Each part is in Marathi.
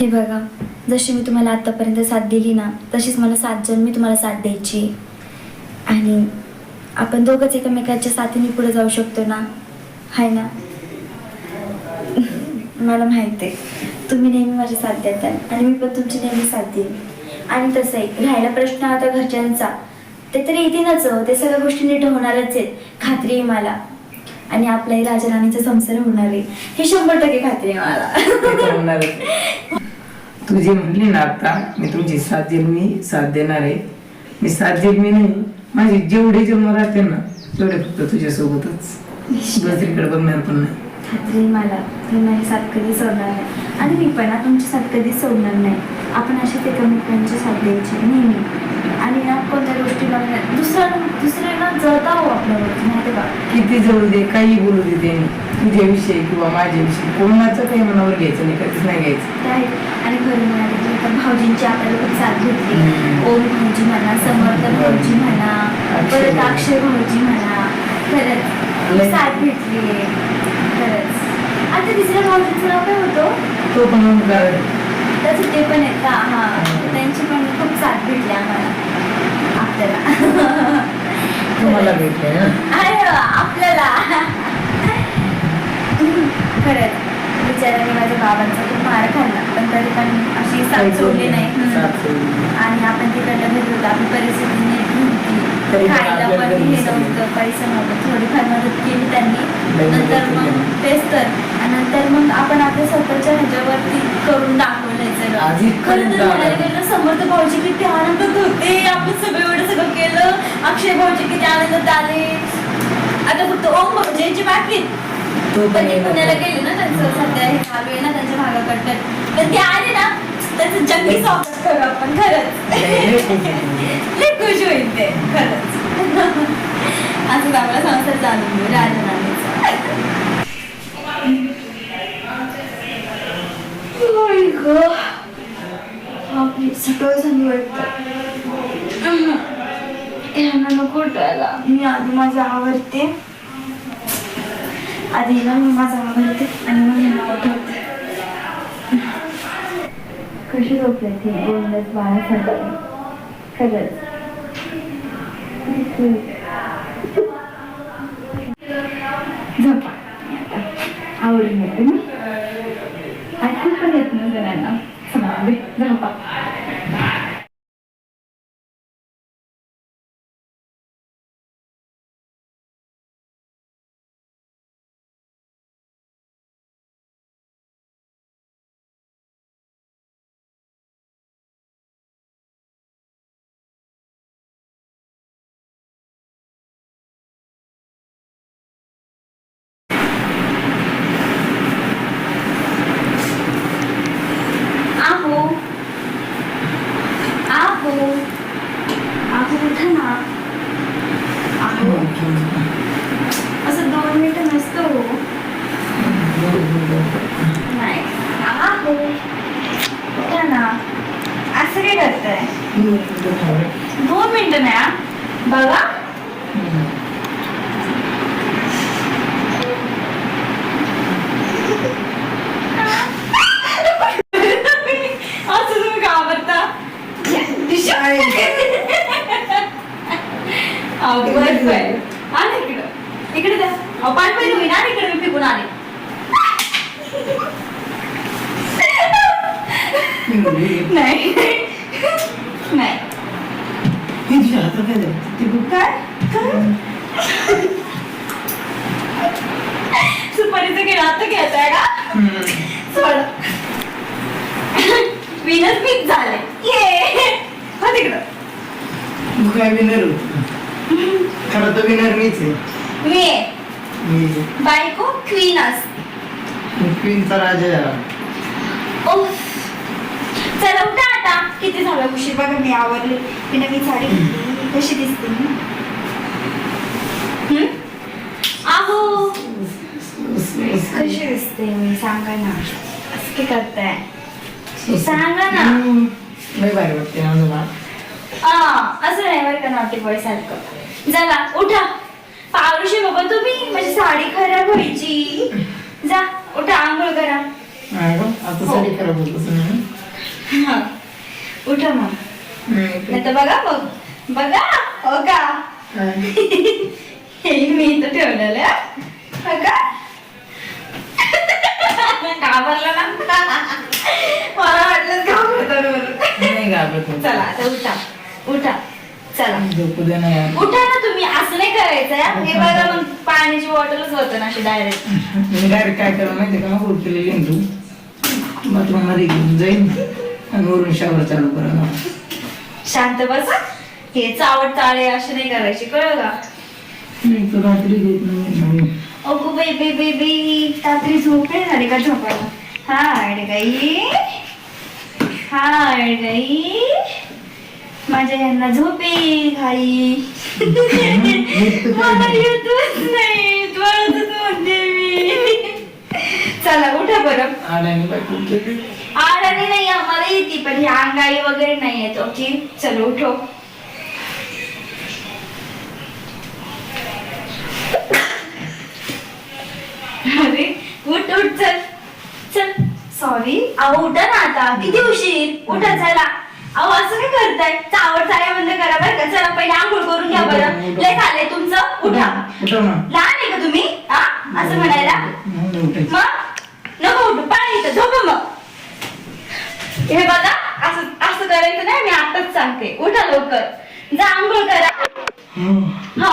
हे बघा जशी मी तुम्हाला आत्तापर्यंत साथ दिली ना तशीच मला सात जण मी तुम्हाला साथ द्यायची. आहे. आणि आपण दोघंच एकमेकाच्या साथीने पुढे जाऊ शकतो ना? हाय ना? मला माहिती आहे. तुम्ही नेहमी माझी साथ देताय आणि मी पण तुमची नेहमी साथ देईन. आणि तसंही राहिला प्रश्न आता घरच्यांचा. ते तरी येतीलच हो, ते सगळ्या गोष्टी नीट होणारच आहेत खात्री आहे मला. आणि आपलाही राजा राणीचा संसार होणार आहे. हे शंभर टक्के खात्री आहे मला. ते. तू जी म्हणली ना आता मी तुमची साथ देईल मी साथ देणार आहे. मी साथ देईल मी नाही. माझे जेवढे जन्म राहते ना तेवढे फक्त तुझ्यासोबतच. दुसरीकडे बघणार पण नाही. खात्री आहे मला तुम्ही माझी साथ कधी सोडणार नाही. आणि मी पण तुमची साथ कधी सोडणार नाही. आपण अशीच एकमेकांची साथ द्यायची नेहमी. आणि ना कोणत्या गोष्टीला दुसऱ्या दुसऱ्यांना जळता हो आपल्यावरती माहिती का? किती जळू दे काही बोलू दे त्यांनी तुझ्याविषयी किंवा माझ्याविषयी. कोणाचं काही मनावर घ्यायचं नाही कधीच नाही घ्यायचं. ते आणि खरं म्हणाले की आता भाऊजींची आपल्याला खूप साथ घेतली. ओम भाऊजी म्हणा समर्थ भाऊजी म्हणा परत. अक्षय भाऊजी म्हणा खरंच साथ भेटली. खरंच. आता तिसऱ्या भाऊजींचं नाव काय होतं? तो पण तसं ते पण आहेत का? हा. त्यांची पण खूप साथ भेटली आम्हाला. आपल्याला. तुम्हाला भेटले ना अरे आपल्याला. खरंच बिचाराने माझ्या बाबांचा खूप मार खाल्ला. पण तरी पण अशी साथ सोडली नाही. नाही. आणि आपण तिकडनं होतो आपली परिस्थिती पण खायला पण हे. नव्हतं पैसा नव्हतं थोडीफार मदत केली त्यांनी. नंतर मग. तेच तर. नंतर मग आपण आपल्या स्वतःच्या ह्याच्यावरती करून दाखवलंय सगळं. आधी खरं करून तर म्हणायला दाखव. गेलं समर्थ भाऊजी किती आनंदात होते आपण सगळं एवढं सगळं केलं. अक्षय भाऊजी किती आनंदात आले आता फक्त ओम भाऊजींची बाकी पण पुण्याला. गेले ना त्यांचं. सध्या हे चालू आहे ना त्यांच्या भागाकडनं पण ते आले ना. त्याचं जंगी स्वागत करू आपण खरंच. लय- खुश होईल ते खरंच. असं आपला संसार चालू आहे राजनामेचा आपली सगळं झाली वाटतं यांना नको उठायला मी आधी माझं आवडते. आधी ना मी माझं आवडते आणि मग यांना उठवते कशी झोपले ती बोलण्यात बाळासाठी खरंच. झोपा. आवडून येते ना. ऐकून पण येत ना जणांना समजले झोपा आहो आहो आहो उठा ना आहो असं दोन मिनिटं नसतं हो. नाही आहो. उठा ना. असं काय करताय? दोन मिनिटं नाही. बघा असं तुम्ही घाबरता अहो, बरं, बरं. आण इकडं. इकडे द्या. अहो, पाठ पाहिजे होईन. आण इकडे मी फेकून आले. नाही नाही काय काय? आता घ्यायचंय का? सोड. विनच पीक झाले. ये. हो तिकडं. काय विनर खरं तर विनर मीच आहे. मी आहे. मी. बायको क्वीन असते. क्वीनचा राजा आहे. उफ. चला उठा आता. किती झालं? उशीर बघा मी आवरले. मी नवीन साडी घेतली. कशी दिसते? मी हम्म? आहो. कशी दिसते मी सांगा ना असं काय करताय सांगा ना लय भारी वाटते ना तुला आ, असं नाही बरं का नॉटी बॉय सारखं चला उठा。पावरुषे बाबा तुम्ही माझी साडी खराब व्हायची जा उठा आंघोळ करा。नाही गं, आता मस्त साडी खराब होत असेल ना? हा. उठा मग. हम्म. नाही तर बघा मग. बघा. हो का? काय? हे मी इथं ठेवलेलं. आहे. का घाबरला ना? मला वाटलं म्हणून. नाही घाबरत मी. चला आता उठा. उठा. चला. झोपू दे ना यार. उठा ना तुम्ही. असं नाही करायचं हा. हे बघा मग पाण्याची बॉटलच होतं ना अशी डायरेक्ट मी डायरेक्ट काय करा माहिती का? मग केलेली आहे तू बाथरूममध्ये घेऊन जाईन. आणि वरून शावर चालू करा ना. शांत बसा. हे चावट चाळे असे नाही करायचे कळलं का? मी तर रात्री घेत नाही. अगो बाई बाई बाई बाई रात्री झोप नाही झाली का झोपायला? हाय गाई हाय गाई माझ्या यांना झोपे घाई मला येतच नाही. म्हणते मी चला उठा बरं. आडाने नाही आम्हाला येते पण ही अंगाई वगैरे नाही येत ओके चलो उठो अरे उठ उठ चल चल सॉरी अहो उठा ना आता. किती उशीर? उठा चला. अहो असं काय करताय? चावड चाळ्या बंद करा बरं का. चला पहिले आंघोळ करून घ्या बरं. लय झालंय तुमचं? उठा. उठव ना. लहान आहे का तुम्ही? हा? असं म्हणायला? नाही उठायचं. मग? नको उठू. पाणी इथं झोप मग. हे बघा असं असं करायचं नाही मी आताच सांगते. उठा लवकर. जा आंघोळ करा. हा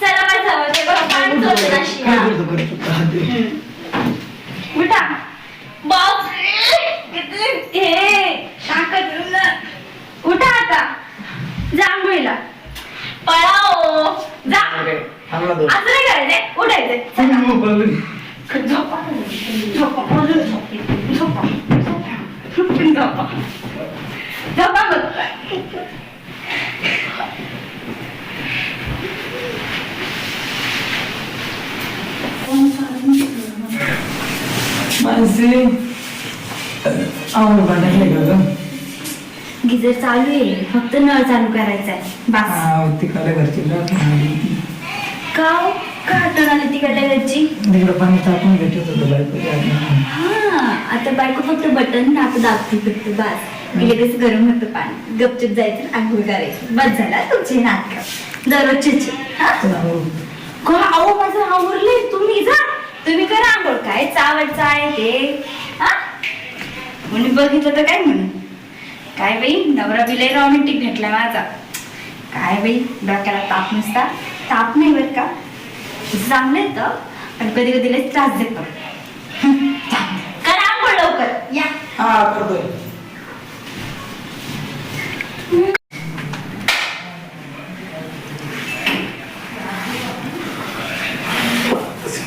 चला बस झालं ते बघा पाणी होतं नाशी काय करतो करतो का ते? उठा बाप किती हे ताकद ना. उठा आता जा आंघोळीला पळाओ जा ना दोन. असं नाही करायचंय उठायचंय. झोपा झोपा अजून झोप येते. झोपा झोपा झोपा मग मानसी आवड का गिजर चालू आहे फक्त नळ चालू करायचा आहे बास हा तिकडे घरची लाट. का हो? का आठवण आली ती घरची तिकडे पाणी तापून भेटत होतं बायकोच्या हातनं. हा आता बायको फक्त बटन आता दाबते फक्त बास. की लगेच गरम होतं पाणी. गपचूप जायचं आंघोळ करायचं. बस झाला तुमचे नाटक दररोजचे हा? चला, हो. का अहो माझं आवरले तुम्ही जा. तुम्ही करा आंघोळ. काय चावडचं आहे ते? हा? म्हणून बघितलं तर काय म्हणून? काय बाई? नवरा बिले रोमॅन्टिक भेटला माझा. काय बाई? डोक्याला ताप नुसता. ताप नाही बरं का? चांगलं येतं पण कधी कधी लय त्रास देतो. करा आंघोळ लवकर. या. हा करतोय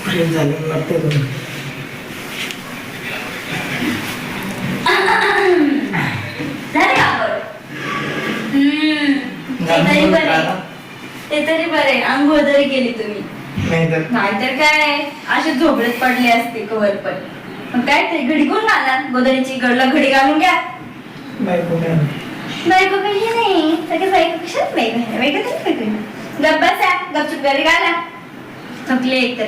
प्रेम झाले वाटते तुला झाले का आंघोळ हम्म, ते तरी बरे बरे आंघोळ केली तुम्ही. नाही तर? नाहीतर काय? असे झोपडत पडले असते कवर पण. मग काय ते घडी कोण घालणार गोदरीची गडला घडी घालून घ्या. बायको काय बायको कशी नाही. सगळे बायको कशात आहे? बायको तरी आहे. बसा. गपचूप घरी घाला. थकले तर.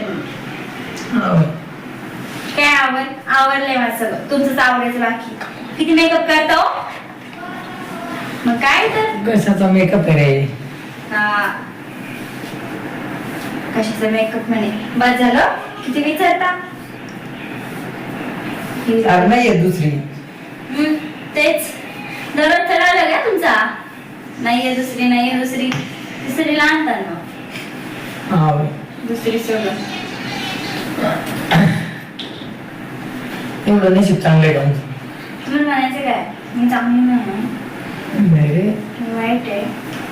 काय आवड? आवडलंय माझं सगळं. तुमचंच आवडायचं बाकी. किती मेकअप करतो? मग काय तर? कशाचा मेकअप आहे रे? हा. कशाचा मेकअप म्हणे. बस झालं? किती विचारता? अरे नाही आहे दुसरी. हम्म, तेच. दररोज चढायला का तुमचा? नाहीये दुसरी नाहीये दुसरी. दुसरी हा बाई. दुसरी सोडून. एवढं नशीब चांगलं आहे का आमचं? तुम्हाला म्हणायचं काय? मी चांगली नाही नाही रे. मी वाईट आहे.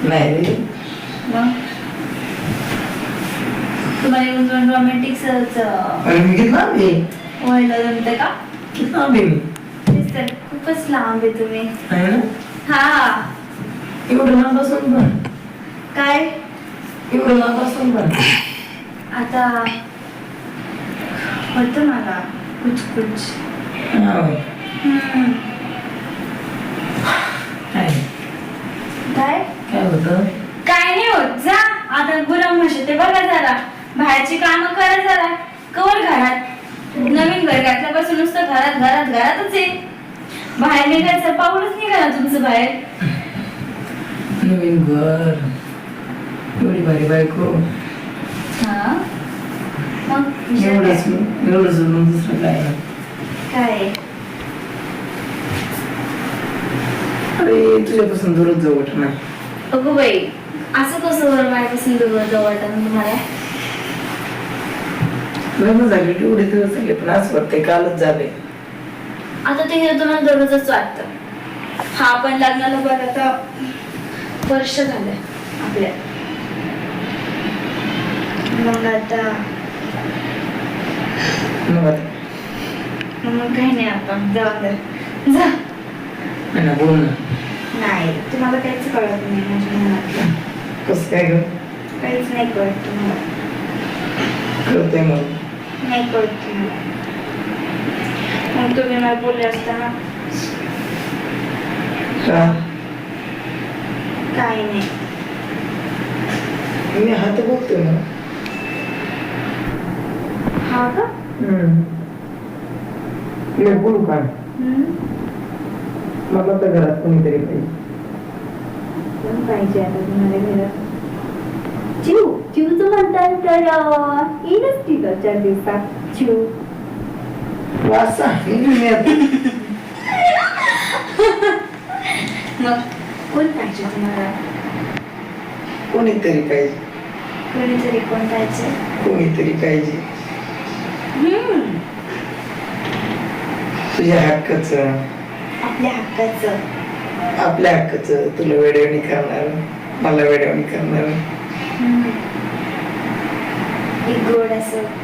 नाही रे. मग? तुम्हाला येऊन दोन रोमॅन्टिक अरे मी किती लांब आहे व्हायला जमतं का? किती लांब आहे मी. तेच तर खूपच लांब आहे तुम्ही. आहे ना? हा. एवढं लांब असून पण. काय? एवढं लांब असून पण. आता होतं मला कुछ कुछ. हा. हम्म. काय? काय? काय होतं? काय नाही होत जा. आता गुलाम म्हशी ते बघा जरा. बाहेरची कामं करा जरा. कवर घरात. नवीन घर घातल्यापासून नुसतं घरात घरात घरातच आहे. बाहेर निघायचं पाऊलच निघा ना तुमचं बाहेर. नवीन घर. एवढी भारी बायको. हा? मग विचार एवढंच काय? एवढंच मग दुसरं काय? अरे तुझ्यापासून दूरच वाटत नाही अगो बाई असं कसं बरं माझ्यापासून दूर जवळ वाटतं तुम्हाला? लग्न झाले एवढे दिवस झाले पण असं वाटतंय कालच झाले. आता ते हे तुम्हाला दररोजच वाटतं. हा पण लग्नाला बघ आता वर्ष झालंय आपल्या. मग आता मग आता? मग काही नाही जाऊ दे. जा. नाही ना बोल ना. नाही तुम्हाला काहीच कळत नाही माझ्या मनातलं. कसं काय ग? काहीच नाही कळत तुम्हाला. कळतंय मग. नाही कळत तुम्हाला मग तुम्ही मला बोलले असताना का? काही नाही. मी हात बघतोय ना. हा का? मी बोलू का? हम्म. मला तर घरात कोणीतरी पाहिजे. पाहिजे आता तुम्हाला घरात? चिव चिवचं म्हणतात तर येईलच तिथं चार दिवसात. चिव वासा आता मग कोण पाहिजे तुम्हाला? कोणीतरी पाहिजे. कोणीतरी कोण पाहिजे? कोणीतरी पाहिजे. हम्म. तुझ्या हक्काच. आपल्या हक्काचं. आपल्या हक्काच तुला वेड्यावणी करणार. मला वेड्यावणी करणार. हम्म. एक गोड असं